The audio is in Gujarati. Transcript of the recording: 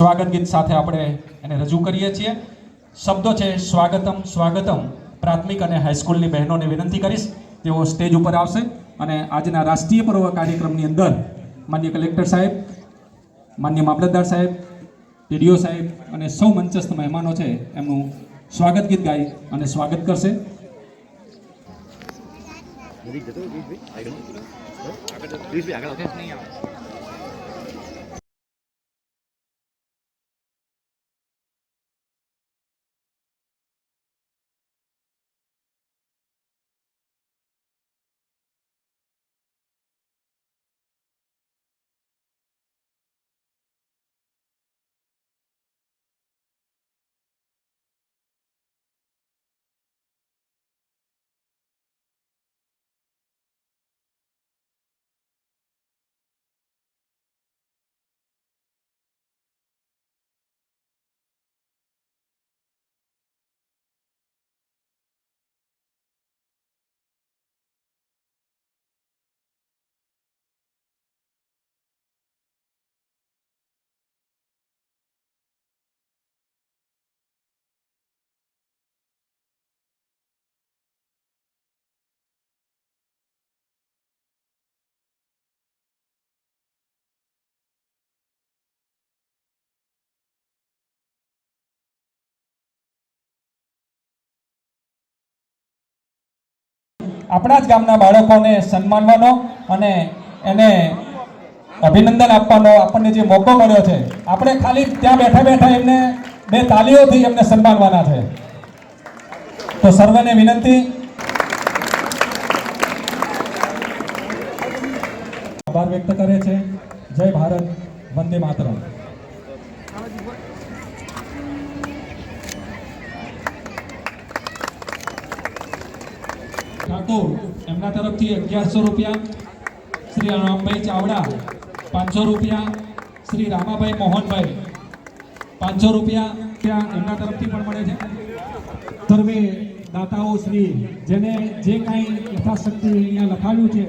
સ્વાગત ગીત સાથે આપણે એને રજૂ કરીએ છીએ. શબ્દો છે સ્વાગતમ સ્વાગતમ. પ્રાથમિક અને હાઈસ્કૂલની બહેનોને વિનંતી કરીશ, તેઓ સ્ટેજ ઉપર આવશે અને આજના રાષ્ટ્રીય પર્વ કાર્યક્રમની અંદર માન્ય કલેક્ટર સાહેબ, માન્ય મામલતદાર સાહેબ પીડીઓ સાહેબ અને સૌ મંચસ્થ મહેમાનો છે, એમનું સ્વાગત ગીત ગાઈ અને સ્વાગત કરશે. આપણા જ ગામના બાળકોને સન્માનવાનો અને એને અભિનંદન આપવાનો આપણને જે મોકો મળ્યો છે. આપણે ખાલી ત્યાં બેઠા બેઠા એમને બે તાલીઓથી એમને સન્માનવાના છે. તો સર્વને વિનંતી. આભાર વ્યક્ત કરે છે. જય ભારત, વંદે માતરમ. ઠાકોર એમના તરફથી અગિયારસો રૂપિયા શ્રી રામભાઈ ચાવડા, પાંચસો રૂપિયા શ્રી રામાભાઈ મોહનભાઈ, પાંચસો રૂપિયા ત્યાં એમના તરફથી પણ મળે છે. સર્વે દાતાઓ શ્રી, જેને જે કાંઈ યથાશક્તિ અહીંયા લખાવ્યું છે